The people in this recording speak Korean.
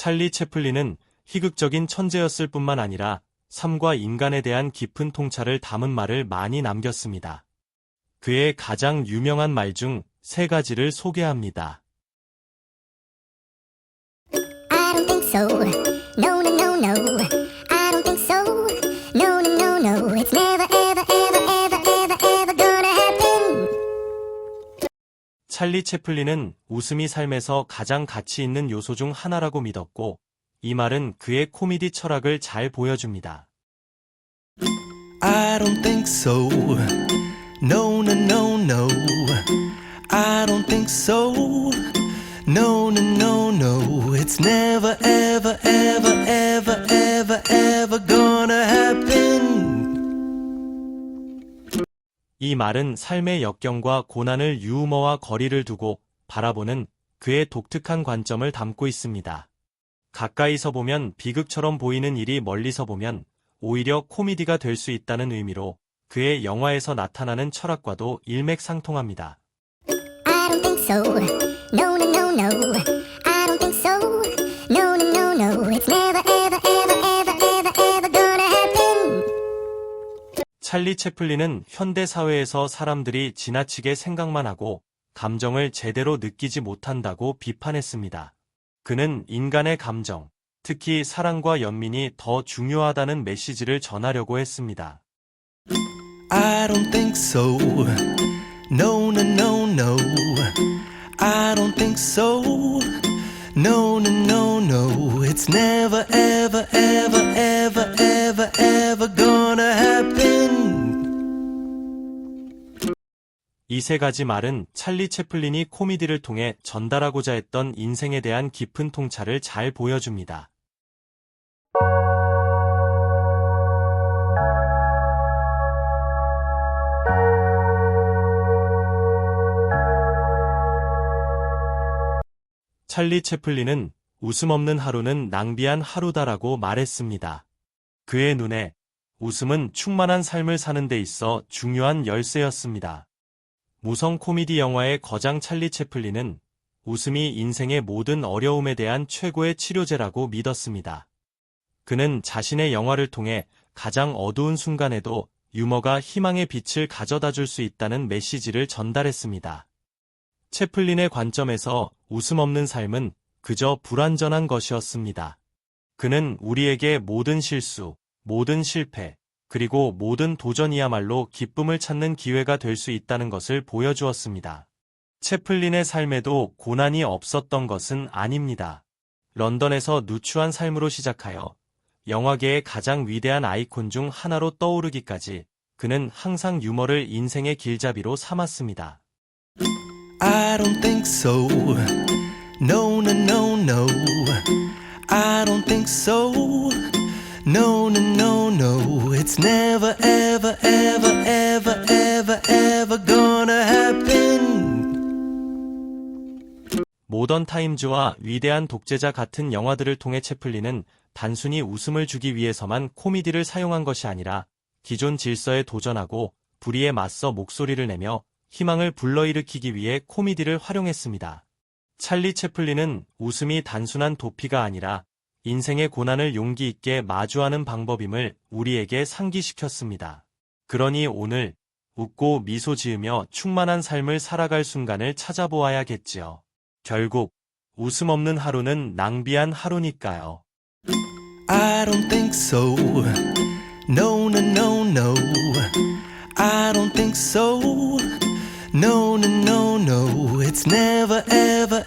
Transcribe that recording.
찰리 채플린은 희극적인 천재였을 뿐만 아니라 삶과 인간에 대한 깊은 통찰을 담은 말을 많이 남겼습니다. 그의 가장 유명한 말 중 세 가지를 소개합니다. I don't think so. No, no, no, no. 찰리 채플린은 웃음이 삶에서 가장 가치 있는 요소 중 하나라고 믿었고, 이 말은 그의 코미디 철학을 잘 보여줍니다. I don't think so. No, no, no, no. I don't think so. No, no, no, no. It's never, 이 말은 삶의 역경과 고난을 유머와 거리를 두고 바라보는 그의 독특한 관점을 담고 있습니다. 가까이서 보면 비극처럼 보이는 일이 멀리서 보면 오히려 코미디가 될 수 있다는 의미로 그의 영화에서 나타나는 철학과도 일맥상통합니다. 찰리 채플린은 현대 사회에서 사람들이 지나치게 생각만 하고 감정을 제대로 느끼지 못한다고 비판했습니다. 그는 인간의 감정, 특히 사랑과 연민이 더 중요하다는 메시지를 전하려고 했습니다. I don't think so. No, no, no, no. I don't think so. No, no, no, no. It's never, ever, ever, ever, ever, ever gonna happen. 이 세 가지 말은 찰리 채플린이 코미디를 통해 전달하고자 했던 인생에 대한 깊은 통찰을 잘 보여줍니다. 찰리 채플린은 웃음 없는 하루는 낭비한 하루다라고 말했습니다. 그의 눈에 웃음은 충만한 삶을 사는 데 있어 중요한 열쇠였습니다. 무성 코미디 영화의 거장 찰리 채플린은 웃음이 인생의 모든 어려움에 대한 최고의 치료제라고 믿었습니다. 그는 자신의 영화를 통해 가장 어두운 순간에도 유머가 희망의 빛을 가져다 줄 수 있다는 메시지를 전달했습니다. 채플린의 관점에서 웃음 없는 삶은 그저 불완전한 것이었습니다. 그는 우리에게 모든 실수, 모든 실패, 그리고 모든 도전이야말로 기쁨을 찾는 기회가 될 수 있다는 것을 보여주었습니다. 채플린의 삶에도 고난이 없었던 것은 아닙니다. 런던에서 누추한 삶으로 시작하여 영화계의 가장 위대한 아이콘 중 하나로 떠오르기까지 그는 항상 유머를 인생의 길잡이로 삼았습니다. I don't think so. No, no, no, no. I don't think so. No, no, no, no. It's never, ever, ever, ever, ever, ever gonna happen. 모던 타임즈와 위대한 독재자 같은 영화들을 통해 채플린은 단순히 웃음을 주기 위해서만 코미디를 사용한 것이 아니라 기존 질서에 도전하고 불의에 맞서 목소리를 내며 희망을 불러일으키기 위해 코미디를 활용했습니다. 찰리 채플린은 웃음이 단순한 도피가 아니라 인생의 고난을 용기 있게 마주하는 방법임을 우리에게 상기시켰습니다. 그러니 오늘 웃고 미소 지으며 충만한 삶을 살아갈 순간을 찾아보아야겠지요. 결국 웃음 없는 하루는 낭비한 하루니까요. I don't think so. No, no, no, no. I don't think so. No, no, no, no. It's never, ever,